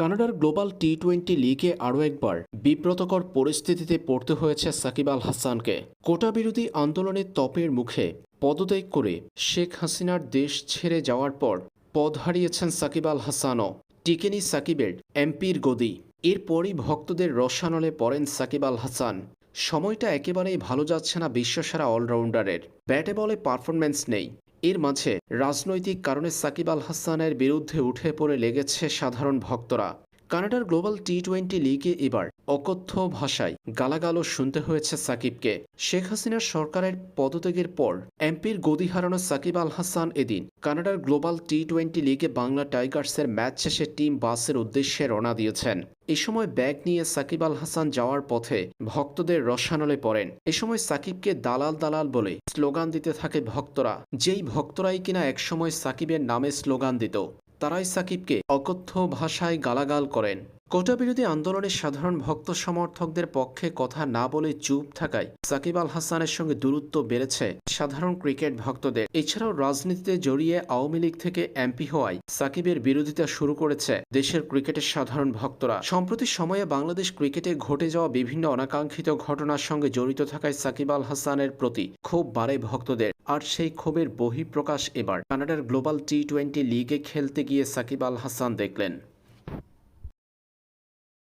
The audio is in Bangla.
কানাডার গ্লোবাল টি টোয়েন্টি লিগে আরও একবার বিব্রতকর পরিস্থিতিতে পড়তে হয়েছে সাকিব আল হাসানকে। কোটা বিরোধী আন্দোলনের তপের মুখে পদত্যাগ করে শেখ হাসিনার দেশ ছেড়ে যাওয়ার পর পদ হারিয়েছেন সাকিব আল হাসানও। টিকেনি সাকিবের এমপির গদি। এরপরই ভক্তদের রসানলে পড়েন সাকিব আল হাসান। সময়টা একেবারেই ভালো যাচ্ছে না বিশ্বসেরা অলরাউন্ডারের। ব্যাটে বলে পারফরম্যান্স নেই। এর মাঝে রাজনৈতিক কারণে সাকিব আল হাসানের বিরুদ্ধে উঠে পড়ে লেগেছে সাধারণ ভক্তরা। কানাডার গ্লোবাল টি টোয়েন্টি লিগে এবার অকথ্য ভাষায় গালাগালও শুনতে হয়েছে সাকিবকে। শেখ হাসিনার সরকারের পদত্যাগের পর এমপির গদি হারানো সাকিব আল হাসান এদিন কানাডার গ্লোবাল টি টোয়েন্টি লিগে বাংলা টাইগার্সের ম্যাচ শেষে টিম বাসের উদ্দেশ্যে রওনা দিয়েছেন। এ সময় ব্যাগ নিয়ে সাকিব আল হাসান যাওয়ার পথে ভক্তদের রসানলে পড়েন। এ সময় সাকিবকে দালাল দালাল বলে স্লোগান দিতে থাকে ভক্তরা। যেই ভক্তরাই কিনা একসময় সাকিবের নামে স্লোগান দিত। তারাই সাকিবকে অকথ্য ভাষায় গালাগাল করেন। কোটা বিরোধী আন্দোলনের সাধারণ ভক্ত সমর্থকদের পক্ষে কথা না বলে চুপ থাকায় সাকিব আল হাসানের সঙ্গে দূরত্ব বেড়েছে সাধারণ ক্রিকেট ভক্তদের। এছাড়াও রাজনীতিতে জড়িয়ে আওয়ামী লীগ থেকে এমপি হওয়ায় সাকিবের বিরোধিতা শুরু করেছে দেশের ক্রিকেটের সাধারণ ভক্তরা। সম্প্রতি সময়ে বাংলাদেশ ক্রিকেটে ঘটে যাওয়া বিভিন্ন অনাকাঙ্ক্ষিত ঘটনার সঙ্গে জড়িত থাকায় সাকিব আল হাসানের প্রতি ক্ষোভ বাড়ে ভক্তদের। আর সেই ক্ষোভের বহিঃপ্রকাশ এবার কানাডার গ্লোবাল টি টোয়েন্টি লিগে খেলতে গিয়ে সাকিব আল হাসান দেখলেন।